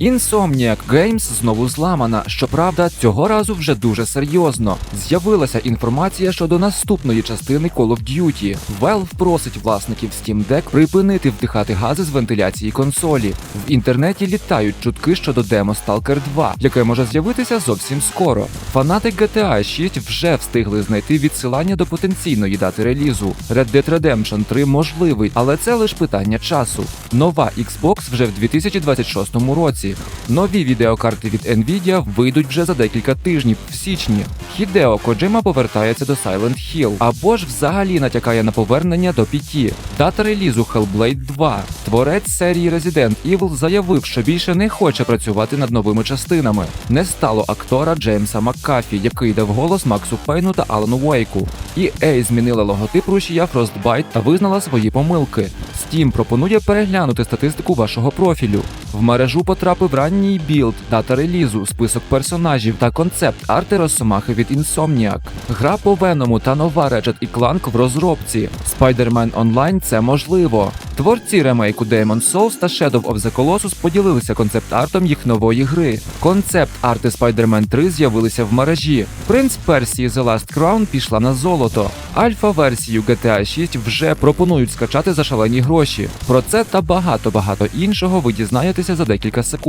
Insomniac Games знову зламана. Щоправда, цього разу вже дуже серйозно. З'явилася інформація щодо наступної частини Call of Duty. Valve просить власників Steam Deck припинити вдихати гази з вентиляції консолі. В інтернеті літають чутки щодо демо Stalker 2, яке може з'явитися зовсім скоро. Фанати GTA 6 вже встигли знайти відсилання до потенційної дати релізу. Red Dead Redemption 3 можливий, але це лише питання часу. Нова Xbox вже в 2026 році. Нові відеокарти від Nvidia вийдуть вже за декілька тижнів в січні. Хідео Коджима повертається до Silent Hill, або ж взагалі натякає на повернення до PT. Дата релізу Hellblade 2. Творець серії Resident Evil заявив, що більше не хоче працювати над новими частинами. Не стало актора Джеймса Маккафі, який дав голос Максу Пейну та Алану Уейку. EA змінила логотип рушія Frostbite та визнала свої помилки. Steam пропонує переглянути статистику вашого профілю. В мережу потрапив ранній білд, дата релізу, список персонажів та концепт арти Росомахи від Insomniac. Гра по Веному та нова Ratchet і Clank в розробці. Spider-Man Online це можливо. Творці ремейку Demon's Souls та Shadow of the Colossus поділилися концепт-артом їх нової гри. Концепт арти Spider-Man 3 з'явилися в мережі. Принц Персії The Last Crown пішла на золото. Альфа-версію GTA 6 вже пропонують скачати за шалені гроші. Про це та багато-багато іншого ви дізнаєтеся за декілька секунд.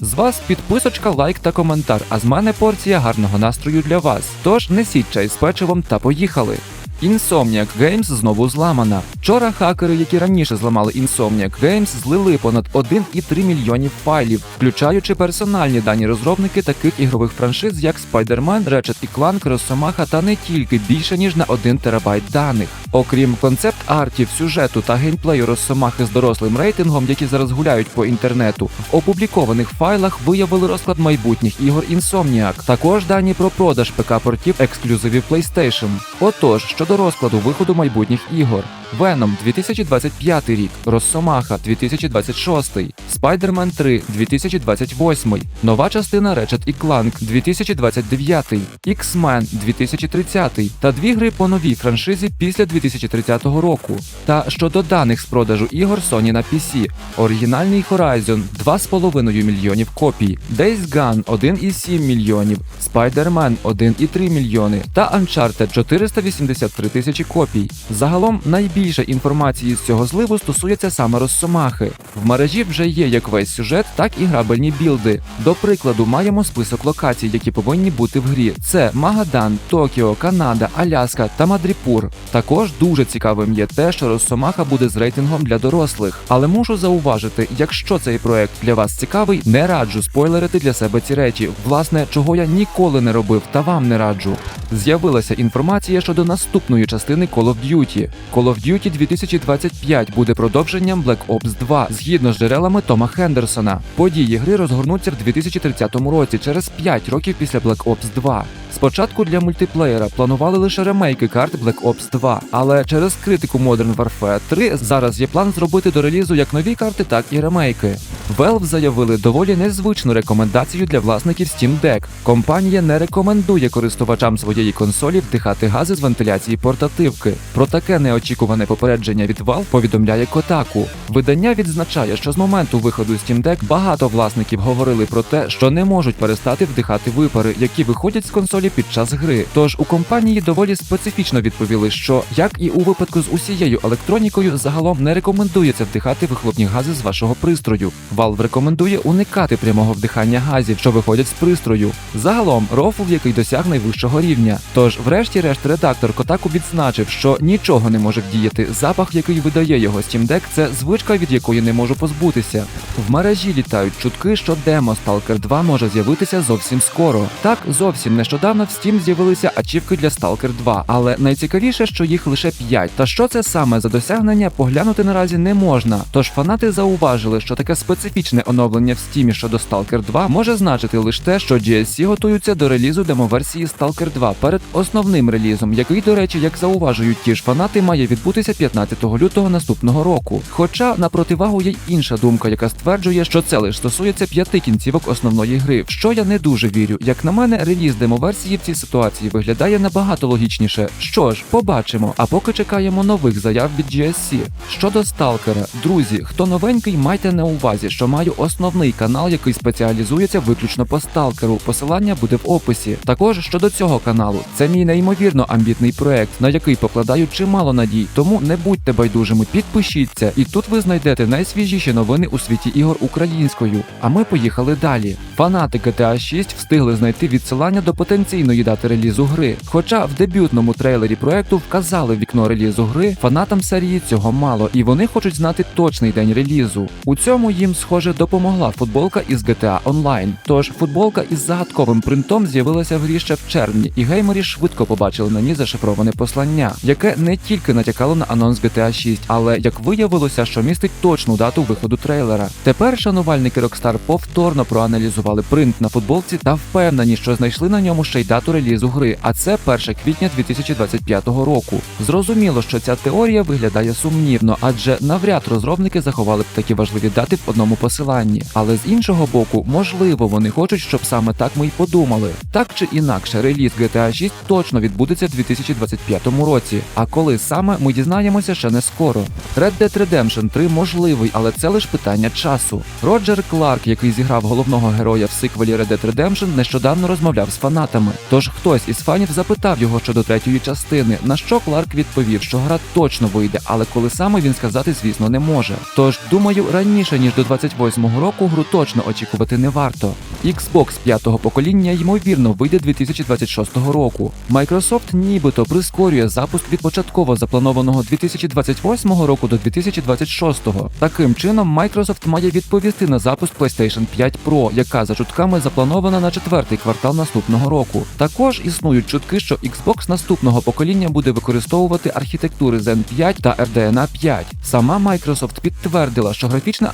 З вас підписочка, лайк та коментар, а з мене порція гарного настрою для вас. Тож несіть чай з печивом та поїхали. Insomniac Games знову зламана. Вчора хакери, які раніше зламали Insomniac Games, злили понад 1,3 мільйонів файлів, включаючи персональні дані розробники таких ігрових франшиз, як Spider-Man, Ratchet і Clank, Росомаха та не тільки більше ніж на 1 терабайт даних. Окрім концепт-артів, сюжету та геймплею Росомахи з дорослим рейтингом, які зараз гуляють по інтернету, в опублікованих файлах виявили розклад майбутніх ігор Insomniac. Також дані про продаж ПК-портів ексклюзивів PlayStation. Отож, щодо розкладу виходу майбутніх ігор: Веном 2025 рік, Росомаха 2026, Спайдермен 3 2028, нова частина Ratchet і Clank 2029, X-Men 2030 та дві гри по новій франшизі після 2030 року. Та щодо даних з продажу ігор Sony на PC, оригінальний Horizon 2,5 мільйонів копій, Days Gone 1,7 мільйонів, Spider-Man 1,3 мільйони та Uncharted 480 3000 копій. Загалом найбільше інформації з цього зливу стосується саме розсомахи. В мережі вже є як весь сюжет, так і грабельні білди. До прикладу, маємо список локацій, які повинні бути в грі. Це Магадан, Токіо, Канада, Аляска та Мадріпур. Також дуже цікавим є те, що розсомаха буде з рейтингом для дорослих. Але мушу зауважити, якщо цей проект для вас цікавий, не раджу спойлерити для себе ці речі, власне, чого я ніколи не робив та вам не раджу. З'явилася інформація щодо наступного наступної частини Call of Duty. Call of Duty 2025 буде продовженням Black Ops 2 згідно з джерелами Тома Хендерсона. Події гри розгорнуться в 2030 році через 5 років після Black Ops 2. Спочатку для мультиплеєра планували лише ремейки карт Black Ops 2, але через критику Modern Warfare 3 зараз є план зробити до релізу як нові карти, так і ремейки. Valve заявили доволі незвичну рекомендацію для власників Steam Deck. Компанія не рекомендує користувачам своєї консолі вдихати гази з вентиляції портативки. Про таке неочікуване попередження від Valve повідомляє Kotaku. Видання відзначає, що з моменту виходу Steam Deck багато власників говорили про те, що не можуть перестати вдихати випари, які виходять з консолі під час гри. Тож у компанії доволі специфічно відповіли, що як і у випадку з усією електронікою, загалом не рекомендується вдихати вихлопні гази з вашого пристрою. Valve рекомендує уникати прямого вдихання газів, що виходять з пристрою. Загалом рофл, який досяг найвищого рівня. Тож, врешті-решт, редактор Kotaku відзначив, що нічого не може вдіяти. Запах, який видає його Steam Deck, це звичка, від якої не можу позбутися. В мережі літають чутки, що демо Stalker 2 може з'явитися зовсім скоро. Так, зовсім нещодавно в Steam з'явилися ачівки для Stalker 2, але найцікавіше, що їх лише 5. Та що це саме за досягнення, поглянути наразі не можна. Тож фанати зауважили, що таке специфічне оновлення в Steam щодо Stalker 2 може значити лише те, що GSC готуються до релізу демоверсії Stalker 2 перед основним релізом, який, до речі, як зауважують ті ж фанати, має відбутися 15 лютого наступного року. Хоча на противагу є й інша думка, яка стверджує, що це лише стосується п'яти кінцівок основної гри, в що я не дуже вірю. Як на мене, реліз демоверсії в цій ситуації виглядає набагато логічніше. Що ж, побачимо. А поки чекаємо нових заяв від GSC. Щодо сталкера, друзі, хто новенький, майте на увазі, що маю основний канал, який спеціалізується виключно по сталкеру. Посилання буде в описі. Також щодо цього каналу, це мій неймовірно амбітний проект, на який покладаю чимало надій. Тому не будьте байдужими, підпишіться, і тут ви знайдете найсвіжіші новини у світі ігор українською. А ми поїхали далі. Фанати GTA 6 встигли знайти відсилання до потенційної дати релізу гри. Хоча в дебютному трейлері проекту вказали вікно релізу гри, фанатам серії цього мало, і вони хочуть знати точний день релізу. У цьому їм, схоже, допомогла футболка із GTA Online. Тож футболка із загадковим принтом з'явилася в грі ще в червні, і геймери швидко побачили на ній зашифроване послання, яке не тільки натякало на анонс GTA 6, але як виявилося, що містить точну дату виходу трейлера. Тепер шанувальники Rockstar повторно проаналізували принт на футболці та впевнені, що знайшли на ньому ще й дату релізу гри, а це 1 квітня 2025 року. Зрозуміло, що ця теорія виглядає сумнівно, адже навряд розробники заховали б такі важливі дати в одному посиланні. Але з іншого боку, можливо, вони хочуть, щоб саме так ми й подумали. Так чи інакше, реліз GTA 6 точно відбудеться в 2025 році. А коли саме ми дізнаємося ще не скоро. Red Dead Redemption 3 можливий, але це лише питання часу. Роджер Кларк, який зіграв головного героя в сиквелі Red Dead Redemption, нещодавно розмовляв з фанатами. Тож хтось із фанів запитав його щодо третьої частини, на що Кларк відповів, що гра точно вийде, але коли саме він сказати, звісно, не може. Тож, думаю, раніше ніж до 28-го року гру точно очікувати не варто. Xbox п'ятого покоління ймовірно вийде 2026 року. Microsoft нібито прискорює запуск від початково запланованого 2028 року до 2026. Таким чином, Microsoft має відповісти на запуск PlayStation 5 Pro, яка за чутками запланована на четвертий квартал наступного року. Також існують чутки, що Xbox наступного покоління буде використовувати архітектури Zen 5 та RDNA 5. Сама Microsoft підтвердила, що графічна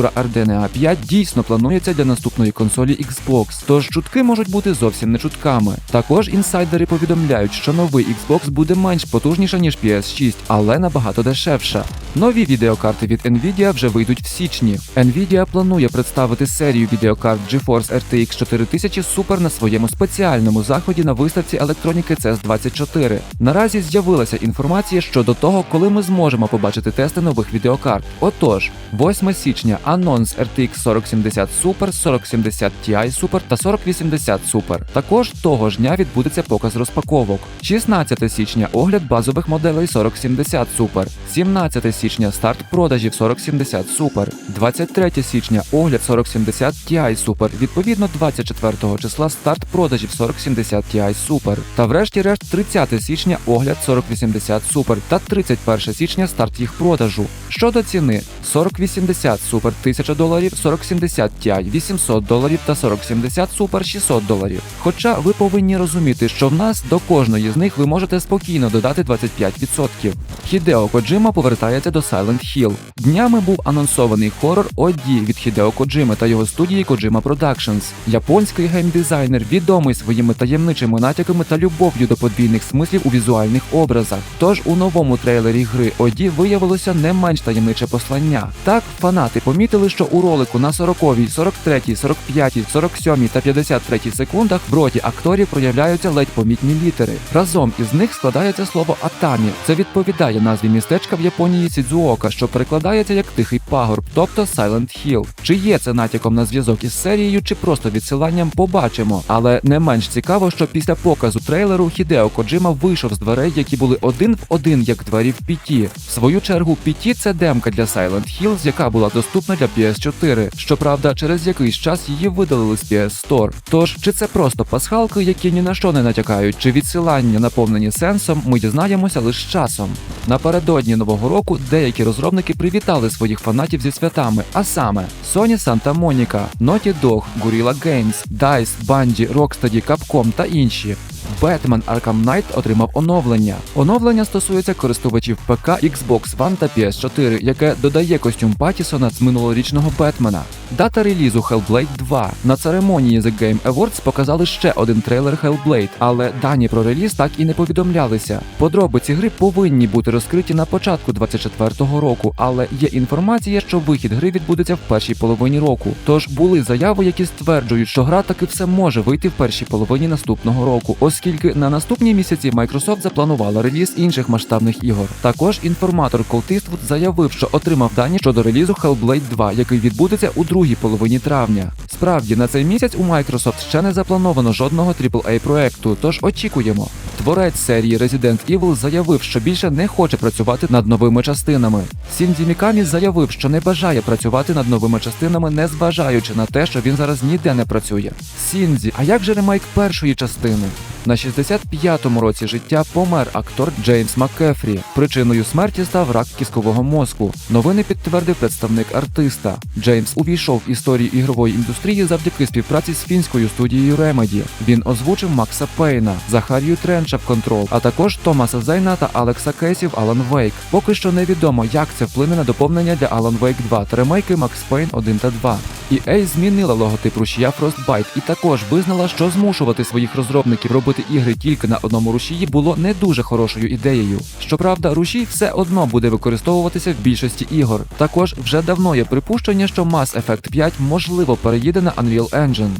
архітектура RDNA 5 дійсно планується для наступної консолі Xbox, тож чутки можуть бути зовсім не чутками. Також інсайдери повідомляють, що новий Xbox буде менш потужніша ніж PS6, але набагато дешевша. Нові відеокарти від Nvidia вже вийдуть в січні. Nvidia планує представити серію відеокарт GeForce RTX 4000 Super на своєму спеціальному заході на виставці електроніки CES 24. Наразі з'явилася інформація щодо того, коли ми зможемо побачити тести нових відеокарт. Отож, 8 січня анонс RTX 4070 Super, 4070 Ti Super та 4080 Super. Також того ж дня відбудеться показ розпаковок. 16 січня огляд базових моделей 4070 Super. 17 січня старт продажів 4070 Super. 23 січня огляд 4070 Ti Super. Відповідно, 24 числа старт продажів 4070 Ti Super. Та врешті-решт 30 січня огляд 4080 Super та 31 січня старт їх продажу. Щодо ціни 4080 Super 1000 доларів, 4070 Ti 800 доларів та 4070 Super 600 доларів. Хоча ви повинні розуміти, що в нас до кожної з них ви можете спокійно додати 25%. Хідео Коджима повертається до Silent Hill. Днями був анонсований хорор OD від Хідео Коджими та його студії Kojima Productions. Японський геймдизайнер відомий своїми таємничими натяками та любов'ю до подвійних смислів у візуальних образах. Тож у новому трейлері гри OD виявилося не менш таємниче послання. Так, фанати помітили, що у ролику на 40, 43, 45, 47 та 53 секундах в роті акторів проявляються ледь помітні літери. Разом із них складається слово Атамі. Це відповідає назві містечка в Японії Сідзуока, що перекладається як тихий пагорб, тобто Silent Hill. Чи є це натяком на зв'язок із серією, чи просто відсиланням, побачимо. Але не менш цікаво, що після показу трейлеру Хідео Коджима вийшов з дверей, які були один в один, як двері в PT. В свою чергу, PT – це демка для Silent Hills, яка була доступна для PS4. Щоправда, через якийсь час її видалили з PS Store. Тож, чи це просто пасхалки, які ні на що не натякають, чи відсилання наповнені сенсом, ми дізнаємося лише часом. Напередодні нового року деякі розробники привітали своїх фанатів зі святами, а саме Sony Santa Monica, Naughty Dog, Gorilla Games, DICE, Bungie, Rocksteady, Capcom та інші. Batman Arkham Knight отримав оновлення. Оновлення стосується користувачів ПК, Xbox One та PS4, яке додає костюм Патісона з минулорічного Бетмена. Дата релізу Hellblade 2. На церемонії The Game Awards показали ще один трейлер Hellblade, але дані про реліз так і не повідомлялися. Подробиці гри повинні бути розкриті на початку 24-го року, але є інформація, що вихід гри відбудеться в першій половині року. Тож були заяви, які стверджують, що гра таки все може вийти в першій половині наступного року, оскільки на наступні місяці Microsoft запланувала реліз інших масштабних ігор. Також інформатор Eastwood заявив, що отримав дані щодо релізу Hellblade 2, який відбудеться у другій половині травня. Справді на цей місяць у Microsoft ще не заплановано жодного AAA проекту, тож очікуємо. Творець серії Resident Evil заявив, що більше не хоче працювати над новими частинами. Сінді Мікамі заявив, що не бажає працювати над новими частинами, не зважаючи на те, що він зараз ніде не працює. Сінзі, а як же ремейк першої частини? На 65-му році життя помер актор Джеймс Маккефрі. Причиною смерті став рак кісткового мозку. Новини підтвердив представник артиста. Джеймс увійшов в історію ігрової індустрії завдяки співпраці з фінською студією Remedy. Він озвучив Макса Пейна, Захарію Тренча в Control, а також Томаса Зейна та Алекса Кесі в Alan Wake. Поки що невідомо, як це вплине на доповнення для Alan Wake 2 та ремейки Max Payne 1 та 2. EA змінила логотип рушія Frostbite і також визнала, що змушувати своїх розробників робити ігри тільки на одному рушії було не дуже хорошою ідеєю. Щоправда, рушій все одно буде використовуватися в більшості ігор. Також вже давно є припущення, що Mass Effect 5 можливо переїде на Unreal Engine.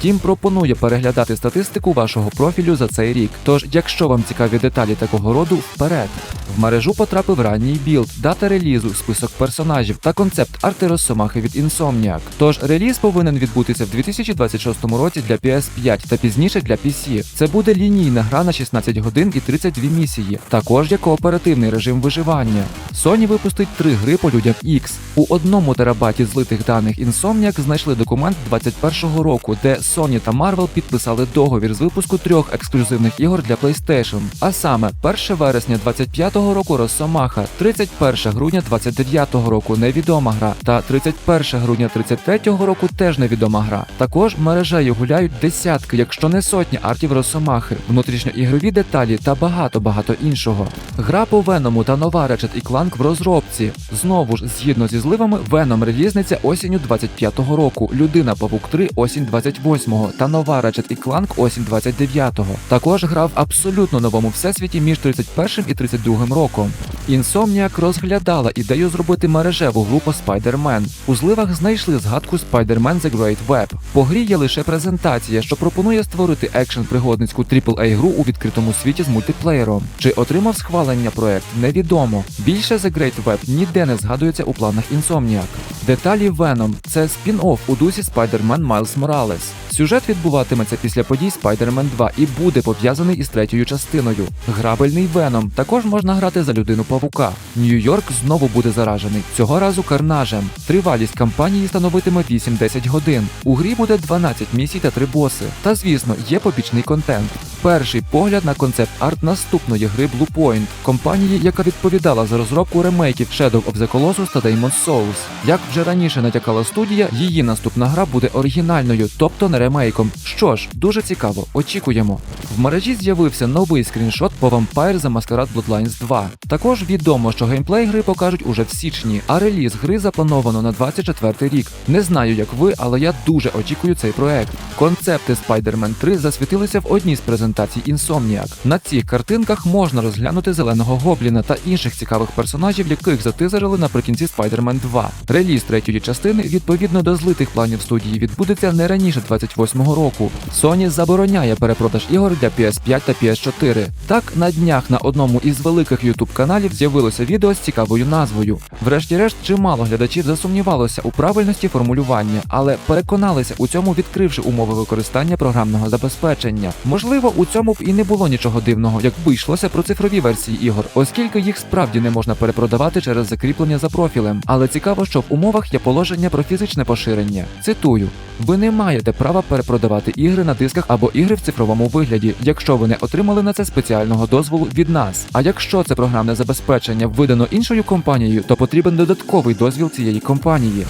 Steam пропонує переглядати статистику вашого профілю за цей рік. Тож, якщо вам цікаві деталі такого роду, вперед. В мережу потрапив ранній білд, дата релізу, список персонажів та концепт арти Росомахи від Insomniac. Тож реліз повинен відбутися в 2026 році для PS5 та пізніше для PC. Це буде лінійна гра на 16 годин і 32 місії. Також є кооперативний режим виживання. Sony випустить три гри по людях X. У одному терабаті злитих даних Insomniac знайшли документ 21-го року, де Sony та Marvel підписали договір з випуску трьох ексклюзивних ігор для PlayStation. А саме 1 вересня 25-го року Росомаха, 31 грудня 29-го року невідома гра та 31 грудня 33-го року теж невідома гра. Також мережею гуляють десятки, якщо не сотні артів Росомахи, внутрішньоігрові деталі та багато багато іншого. Гра по Веному та нова Ratchet Clank в розробці. Знову ж, згідно зі зливами, Веном релізниця осінню 25-го року, Людина Павук 3 осінь 28-го та нова Ratchet Clank осінь 29-го. Також гра в абсолютно новому всесвіті між 31 і 32 роком. Insomniac розглядала ідею зробити мережеву гру по Spider-Man. У зливах знайшли згадку Spider-Man The Great Web. По грі є лише презентація, що пропонує створити екшен пригодницьку AAA гру у відкритому світі з мультиплеєром. Чи отримав схвалення проект, невідомо. Більше The Great Web ніде не згадується у планах Insomniac. Деталі Venom – це спін-офф у дусі Spider-Man Miles Morales. Сюжет відбуватиметься після подій Spider-Man 2 і буде пов'язаний із третьою частиною. Грабельний Веном. Також можна грати за людину павука. Нью-Йорк знову буде заражений, цього разу карнажем. Тривалість кампанії становитиме 8-10 годин. У грі буде 12 місій та 3 боси. Та звісно, є побічний контент. Перший погляд на концепт арт наступної гри Bluepoint, компанії, яка відповідала за розробку ремейків Shadow of the Colossus та Demon's Souls. Як вже раніше натякала студія, її наступна гра буде оригінальною, тобто не ремейком. Що ж, дуже цікаво, очікуємо. В мережі з'явився новий скріншот по Vampire The Masquerade Bloodlines 2. Також відомо, що геймплей гри покажуть уже в січні, а реліз гри заплановано на 24 рік. Не знаю, як ви, але я дуже очікую цей проект. Концепти Spider-Man 3 засвітилися в одній з презентацій Insomniac. На цих картинках можна розглянути зеленого гобліна та інших цікавих персонажів, яких затизерили наприкінці Spider-Man 2. Реліз третьої частини відповідно до злитих планів студії відбудеться не раніше 28-го року. Sony забороняє перепродаж ігор для PS5 та PS4. Так, на днях на одному із великих YouTube каналів з'явилося відео з цікавою назвою. Врешті-решт, чимало глядачів засумнівалося у правильності формулювання, але переконалися у цьому, відкривши умови використання програмного забезпечення. Можливо, у цьому б і не було нічого дивного, якби йшлося про цифрові версії ігор, оскільки їх справді не можна перепродавати через закріплення за профілем. Але цікаво, що в умовах є положення про фізичне поширення. Цитую: ви не маєте права перепродавати ігри на дисках або ігри в цифровому вигляді, якщо ви не отримали на це спеціального дозволу від нас. А якщо це програмне забезпечення видано іншою компанією, то потрібен додатковий дозвіл цієї компанії.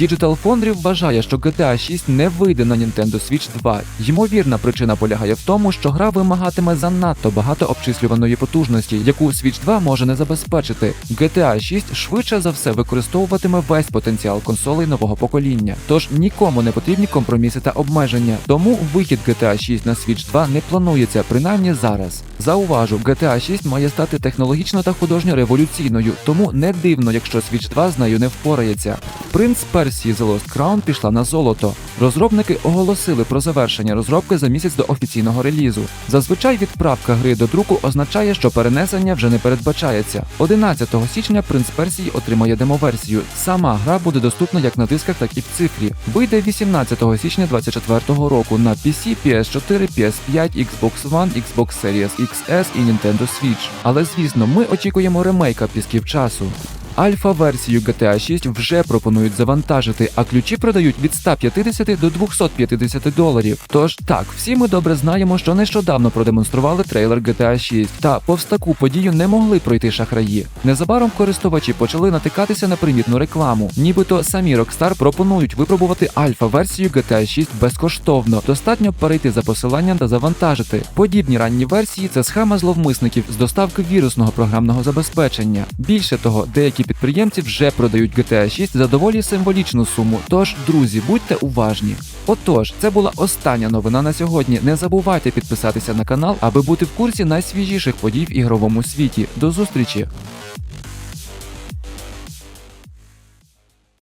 Digital Foundry вважає, що GTA 6 не вийде на Nintendo Switch 2. Ймовірна причина полягає в тому, що гра вимагатиме занадто багато обчислюваної потужності, яку Switch 2 може не забезпечити. GTA 6 швидше за все використовуватиме весь потенціал консолей нового покоління. Тож нікому не потрібні компроміси та обмеження. Тому вихід GTA 6 на Switch 2 не планується, принаймні зараз. Зауважу, GTA 6 має стати технологічно та художньо революційною, тому не дивно, якщо Switch 2 з нею не впорається. Принц Персії The Lost Crown пішла на золото. Розробники оголосили про завершення розробки за місяць до офіційного релізу. Зазвичай відправка гри до друку означає, що перенесення вже не передбачається. 11 січня Принц Персії отримає демоверсію. Сама гра буде доступна як на дисках, так і в цифрі. Вийде 18 січня 2024 року на PC, PS4, PS5, Xbox One, Xbox Series XS і Nintendo Switch. Але звісно, ми очікуємо ремейка пісків часу. Альфа-версію GTA 6 вже пропонують завантажити, а ключі продають від 150 до 250 доларів. Тож так, всі ми добре знаємо, що нещодавно продемонстрували трейлер GTA 6, та повз таку подію не могли пройти шахраї. Незабаром користувачі почали натикатися на примітну рекламу. Нібито самі Rockstar пропонують випробувати альфа-версію GTA 6 безкоштовно. Достатньо перейти за посиланням та завантажити. Подібні ранні версії це схема зловмисників з доставки вірусного програмного забезпечення. Більше того, деякі підприємці вже продають GTA 6 за доволі символічну суму. Тож, друзі, будьте уважні. Отож, це була остання новина на сьогодні. Не забувайте підписатися на канал, аби бути в курсі найсвіжіших подій в ігровому світі. До зустрічі!